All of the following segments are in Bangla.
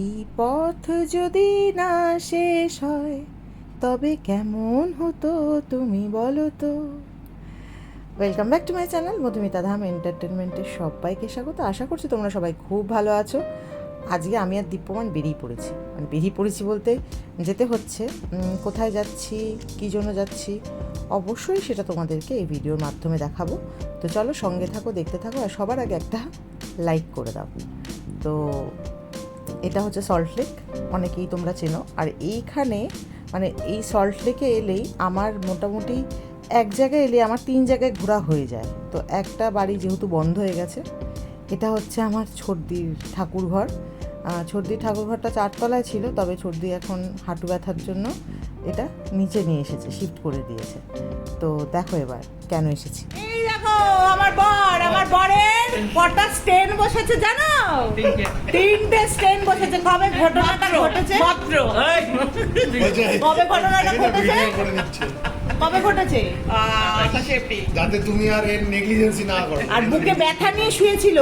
এই পথ যদি না শেষ হয়, তবে কেমন হতো তুমি বলো তো? Welcome back to my channel Madhumita Dham এন্টারটেনমেন্টের সবাইকে স্বাগত। আশা করছি তোমরা সবাই খুব ভালো আছো। আজকে আমি আর দীপ্যমান বেরিয়ে পড়েছি। মানে বেরিয়ে পড়েছি বলতে যেতে হচ্ছে। কোথায় যাচ্ছি, কী জন্য যাচ্ছি, অবশ্যই সেটা তোমাদেরকে এই ভিডিওর মাধ্যমে দেখাবো। তো চলো সঙ্গে থাকো, দেখতে থাকো, আর সবার আগে একটা লাইক করে দাও। তো এটা হচ্ছে সল্ট লেক অনেকেই তোমরা চেনো। আর এইখানে মানে এই সল্ট লেকে এলেই আমার মোটামুটি এক জায়গায় এলে আমার তিন জায়গায় ঘোরা হয়ে যায়। তো একটা বাড়ি যেহেতু বন্ধ হয়ে গেছে, এটা হচ্ছে আমার ছর্দির ঠাকুর ঘর ছর্দির ঠাকুর ঘরটা চারতলায় ছিল, তবে ছর্দি এখন হাঁটু ব্যথার জন্য এটা নিচে নিয়ে এসেছে শিফট করে দিয়েছে। তো দেখো এবার কেন এসেছি। আমার বর আমার বরের কটা স্টেন বসেছে জানো? তিনটে। স্টেন বসেছে। কবে ঘটনাটা ঘটেছে? মাত্র। কবে ঘটনাটা ঘটেছে? কবে ঘটেছে? যাতে তুমি আর এর নেগলিজেন্সি না করো। আর বুকে ব্যথা নিয়ে শুয়েছিল।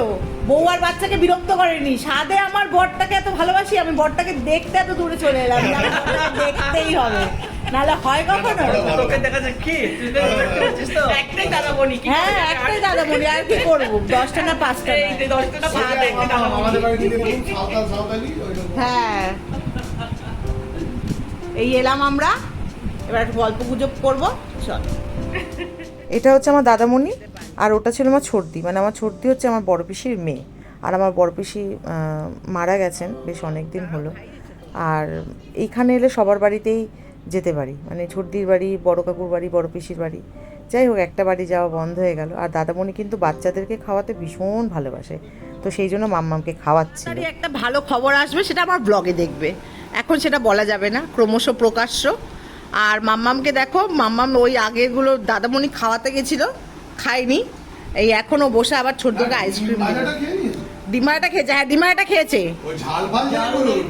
বউ আর বাচ্চাকে বিরক্ত করেনি। সাদে আমার বরটাকে এত ভালোবাসি আমি বরটাকে দেখতে এত দূরে চলে এলাম। দেখতেই হবে। নাহলে হয় কখনো? হ্যাঁ একটাই দাদা বলি আর কি করব? দশটা না পাঁচটা। হ্যাঁ। এই এলাম আমরা। এবার একটু গল্প গুজব করব। চল। এটা হচ্ছে আমার দাদামণি আর ওটা ছিল আমার ছর্দি মানে আমার ছর্দি হচ্ছে আমার বড় পিসির মেয়ে। আর আমার বড় পিসি মারা গেছেন বেশ অনেক দিন হলো। আর এইখানে এলে সবার বাড়িতেই যেতে পারি। মানে ছোটদির বাড়ি বড় কাকুর বাড়ি বড় পিসির বাড়ি। যাই হোক একটা বাড়ি যাওয়া বন্ধ হয়ে গেল। আর দাদামণি কিন্তু বাচ্চাদেরকে খাওয়াতে ভীষণ ভালোবাসে। তো সেই জন্য মাম্মামকে খাওয়াচ্ছিল তারই একটা ভালো খবর আসবে সেটা আমার ব্লগে দেখবে। এখন সেটা বলা যাবে না ক্রমশ প্রকাশ্য। আর মাম্মামকে দেখো মাম্মাম ওই আগেগুলো দাদামণি খাওয়াতে গেছিল খায়নি। এই এখনও বসে আবার ছোট্টকে আইসক্রিম ডিমাটা খেয়েছে হ্যাঁ ডিমাটা খেয়েছে। ঝাল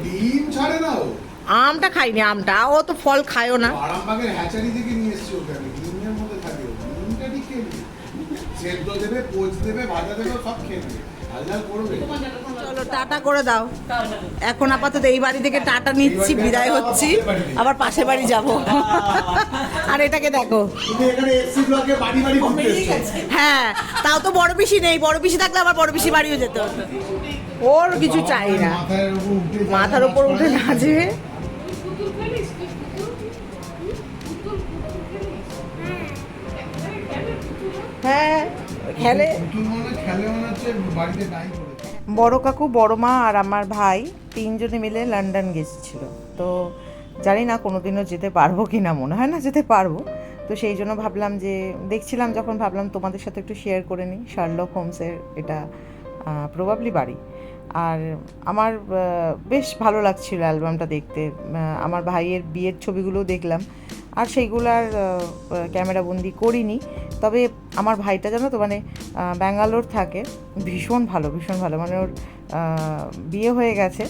ডিম ছাড়ে না। আমটা খাইনি আমটা ও তো ফল খায়ও না আরামবাগের হ্যাচারি থেকে নিয়ে এসছে ওকে আমি। ডিমের মধ্যে থাকে ও। ডিমটা ঠিক খেয়ে নিয়ে। সেদ্ধ দেবে, পোচ দেবে, ভাজা দেবে, সব খেয়ে নেবে। ঝাল ঝাল করবে। চলো টাটা করে দাও এখন আপাতত এই বাড়ি থেকে টাটা নিচ্ছি বিদায় হচ্ছি আবার পাশে বাড়ি যাব আর এটাকে দেখো তুমি এখানে এসসি ব্লকে বাড়ি বাড়ি ঘুরতে এসছো। হ্যাঁ তাও তো বড় পিসি নেই বড় পিসি থাকলে আবার বড় পিসি বাড়িও যেতে হতো ওর কিছু চাই না মাথার উপর উঠে যায়, খেলে। বড় কাকু বড় মা আর আমার ভাই তিনজনে মিলে লন্ডন গেছিল তো জানি না কোনোদিনও যেতে পারব কি না মনে হয় না যেতে পারব। তো সেই জন্য ভাবলাম যে দেখছিলাম যখন ভাবলাম তোমাদের সাথে একটু শেয়ার করে নিই। শার্লক হোমসের এটা প্রবাবলি বাড়ি। আর আমার বেশ ভালো লাগছিল অ্যালবামটা দেখতে। আমার ভাইয়ের বিয়ের ছবিগুলো দেখলাম। আর সেইগুলো আর ক্যামেরা বন্দি করিনি। তবে আমার ভাইটা জানো তো মানে ব্যাঙ্গালোর থাকে, ভীষণ ভালো ভীষণ ভালো। মানে ওর বিয়ে হয়ে গেছে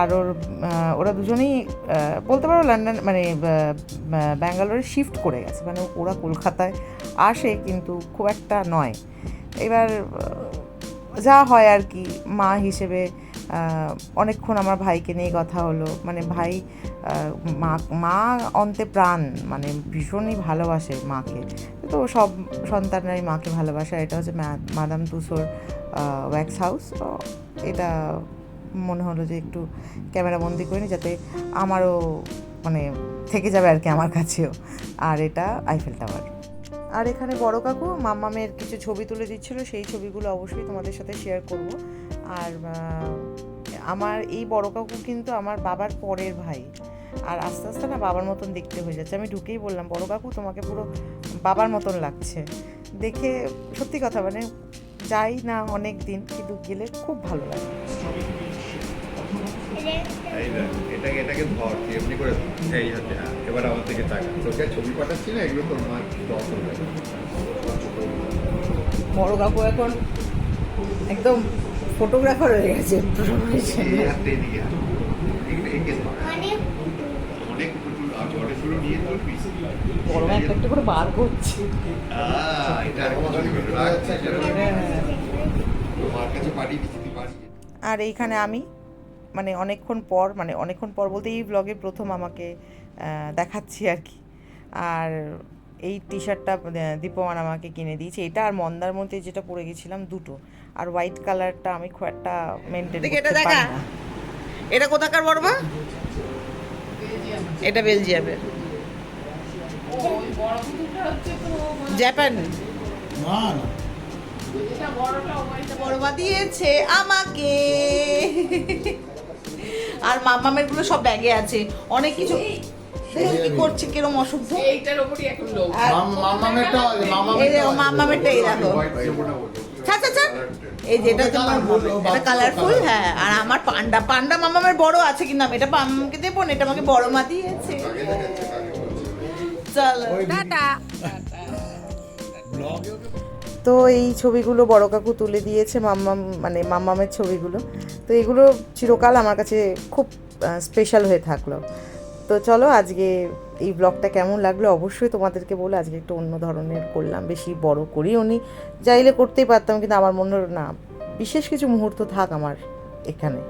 আর ওর ওরা দুজনেই বলতে পারো লন্ডন মানে ব্যাঙ্গালোরে শিফট করে গেছে। মানে ওরা কলকাতায় আসে কিন্তু খুব একটা নয়। এবার যা হয় আর কি, মা হিসেবে অনেকক্ষণ আমার ভাইকে নিয়ে কথা হলো। মানে ভাই মা মা অন্তে প্রাণ মানে ভীষণই ভালোবাসে মাকে। তো সব সন্তানরাই মাকে ভালোবাসে। এটা হচ্ছে মাদাম তুসোর ওয়্যাক্স হাউস এটা মনে হলো যে একটু ক্যামেরা বন্দি করে নিই যাতে আমারও মানে থেকে যাবে আর কি আমার কাছেও। আর এটা আইফেল টাওয়ার আর এখানে বড় কাকু মাম্মামের কিছু ছবি তুলে দিচ্ছিল। সেই ছবিগুলো অবশ্যই তোমাদের সাথে শেয়ার করব। আর আমার এই বড় কাকু কিন্তু আমার বাবার পরের ভাই। আর আস্তে আস্তে না বাবার মতন দেখতে হয়ে যাচ্ছে। আমি ঢুকেই বললাম বড় কাকু তোমাকে পুরো বাবার মতন লাগছে। দেখে সত্যি কথা মানে যাই না অনেক দিন কিন্তু গেলে খুব ভালো লাগে। এটাকে এটাকে ধর এমনি করে এই হচ্ছে হ্যাঁ, এবার আমার থেকে টাকা তোকে ছবি পাঠাচ্ছি না এগুলো তোর মা দর্শন বড় কাকু এখন একদম ফটোগ্রাফার হয়ে গেছে। বড় একটা একটা করে বার করছে। আর এইখানে আমি মানে অনেকক্ষণ পর মানে অনেকক্ষণ পর বলতে এই ব্লগে প্রথম আমাকে দেখাচ্ছি আর কি আর এই টি শার্টটা দীপমান আমাকে কিনে দিয়েছে। এটা আর মন্দার মধ্যে যেটা পরে গেছিলাম দুটো। আর হোয়াইট কালারটা আমি খুব একটা মেনটেন দেখি এটা দেখা। এটা কোথাকার বড় মা এটা বেলজিয়ামের। জাপান দিয়েছে আমাকে। আর মামামেরগুলো সব ব্যাগে আছে। অনেক কিছু দেখো কি করছে কিরম অশুদ্ধ? এইটার ওপরই এখন লোক আর মামামেরটা এই দেখো। ছাড় ছাড় এই যেটা তোমার এটা কালারফুল হ্যাঁ আর আমার পান্ডা পান্ডা মামামের বড় আছে কিন্তু আমি এটা মামামকে দেবো না এটা আমাকে বড় মা দিয়েছে। চলো। টাটা। তো এই ছবিগুলো বড় কাকু তুলে দিয়েছে মাম্মাম মানে মাম্মামের ছবিগুলো। তো এগুলো চিরকাল আমার কাছে খুব স্পেশাল হয়ে থাকল। তো চলো আজকে এই ব্লগটা কেমন লাগল অবশ্যই তোমাদেরকে বলে আজকে একটু অন্য ধরনের করলাম, বেশি বড় করি উনি চাইলে করতেই পারতাম, কিন্তু আমার মনে হলো না, বিশেষ কিছু মুহূর্ত থাক আমার এখানে।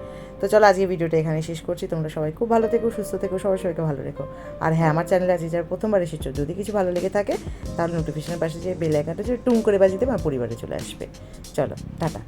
তো চলো আজকে ভিডিওটা এখানে শেষ করছি, তোমরা সবাই খুব ভালো থেকো, সুস্থ থেকো, সবাই সবাইকে ভালো রেখো। আর হ্যাঁ আমার চ্যানেলে আজকে যারা প্রথমবার এসেছ, যদি কিছু ভালো লেগে থাকে, তাহলে নোটিফিকেশনের পাশে যে বেল আইকনটা যে টুম করে দেবে, আমার পরিবারে চলে আসবে। চলো, টাটা।